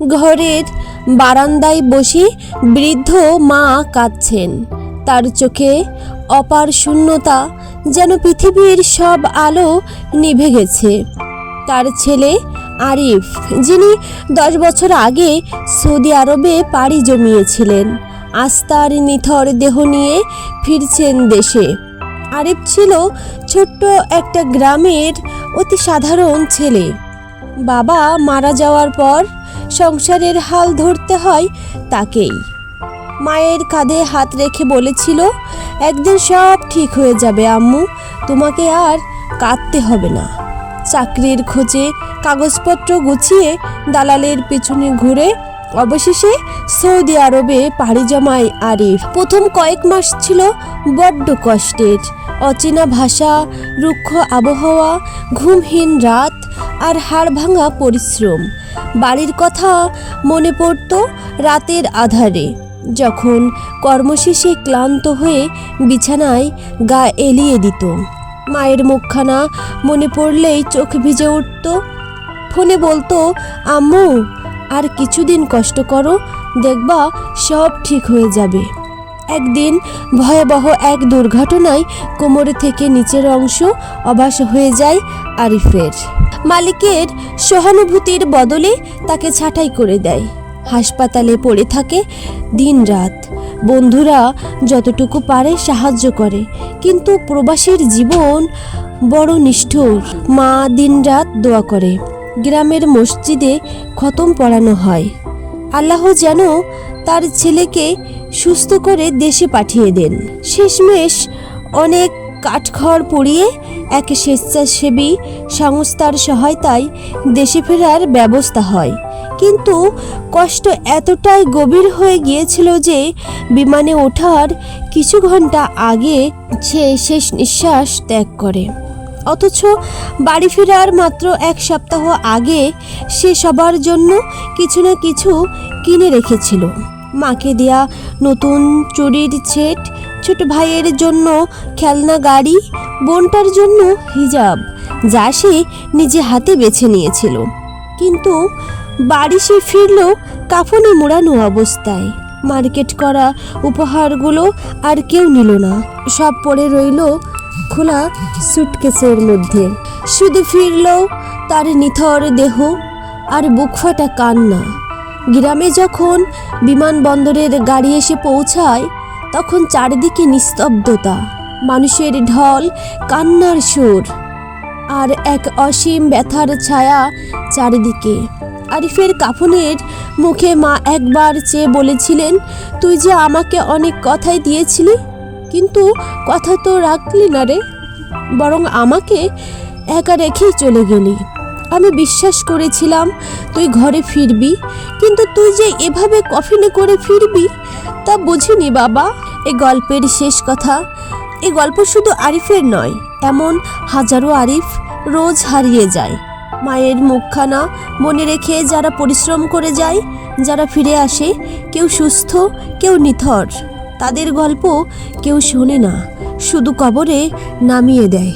ঘরের বারান্দায় বসে বৃদ্ধ মা কাঁদছেন। তার চোখে অপার শূন্যতা যেন পৃথিবীর সব আলো নিভে গেছে। তার ছেলে আরিফ, যিনি দশ বছর আগে সৌদি আরবে পাড়ি জমিয়েছিলেন আস্তার নিথর দেহ নিয়ে ফিরছেন দেশে। আরিফ ছিল ছোট্ট একটা গ্রামের অতি সাধারণ ছেলে। বাবা মারা যাওয়ার পর সংসারের হাল ধরতে হয় তাকেই। মায়ের কাঁধে হাত রেখে বলেছিল, একদিন সব ঠিক হয়ে যাবে আম্মু, তোমাকে আর কাঁদতে হবে না। চাকরির খোঁজে কাগজপত্র গুছিয়ে দালালের পেছনে ঘুরে অবশেষে সৌদি আরবে পাড়ি জমায় আরিফ। প্রথম কয়েক মাস ছিল বড্ড কষ্টের অচেনা ভাষা, রুক্ষ আবহাওয়া, ঘুমহীন রাত আর হাড় ভাঙা পরিশ্রম। বাড়ির কথা মনে পড়ত রাতের আধারে। যখন কর্মশেষে ক্লান্ত হয়ে বিছানায় গা এলিয়ে দিত। মায়ের মুখখানা মনে পড়লেই চোখ ভিজে উঠত। ফোনে বলতো, আম্মু, আর কিছুদিন কষ্ট করো, দেখবা সব ঠিক হয়ে যাবে। একদিন ভয়াবহ এক দুর্ঘটনায় কোমরে থেকে নিচের অংশ অবাস হয়ে যায় আরিফের। মালিকের সহানুভূতির বদলে তাকে ছাঁটাই করে দেয়। হাসপাতালে পড়ে থাকে দিন রাত বন্ধুরা যতটুকু পারে সাহায্য করে, কিন্তু প্রবাসীর জীবন বড় নিষ্ঠুর। মা দিনরাত দোয়া করে, গ্রামের মসজিদে খতম পড়ানো হয়। আল্লাহ যেন তার ছেলেকে সুস্থ করে দেশে পাঠিয়ে দেন। শেষমেশ অনেক কাঠখড় পুড়িয়ে এক স্বেচ্ছাসেবী সংস্থার সহায়তায় দেশে ফেরার ব্যবস্থা হয়। কিন্তু কষ্ট এতটাই গভীর হয়ে গিয়েছিল যে বিমানে ওঠার কিছু ঘণ্টা আগে সে শেষ নিঃশ্বাস ত্যাগ করে। অথচ বাড়ি ফেরার মাত্র এক সপ্তাহ আগে সে সবার জন্য কিছু না কিছু কিনে রেখেছিল। মাকে দেয়া নতুন চুরির ছেট, ছোট ভাইয়ের জন্য খেলনা গাড়ি, বোনটার জন্য হিজাব, যা সে নিজে হাতে বেছে নিয়েছিল। কিন্তু বাড়ি সে ফিরল কাফনে মোড়ানো অবস্থায়। মার্কেট করা উপহারগুলো আর কেউ নিল না। সব পড়ে রইল খোলা সুটকেসের মধ্যে। শুধু ফিরল তার নিথর দেহ আর বুক ফাটা কান্না। গ্রামে যখন বিমানবন্দরের গাড়ি এসে পৌঁছায়, তখন চারিদিকে নিস্তব্ধতা, মানুষের ঢল, কান্নার সুর আর এক অসীম ব্যথার ছায়া চারিদিকে। আরিফের কাফনের মুখে মা একবার চেয়ে বলেছিলেন, তুই যে আমাকে অনেক কথাই দিয়েছিলি, কিন্তু কথা তো রাখলি না রে, বরং আমাকে একা রেখেই চলে গেলি। আমি বিশ্বাস করেছিলাম তুই ঘরে ফিরবি। কিন্তু তুই যে এভাবে কফিনে করে ফিরবি, তা বুঝিনি বাবা। এ গল্পের শেষ কথা, এ গল্প শুধু আরিফের নয়, এমন হাজারো আরিফ রোজ হারিয়ে যায়। মায়ের মুখখানা মনে রেখে যারা পরিশ্রম করে যায়, যারা ফিরে আসে, কেউ সুস্থ, কেউ নিথর। তাদের গল্প কেউ শোনে না, শুধু কবরে নামিয়ে দেয়।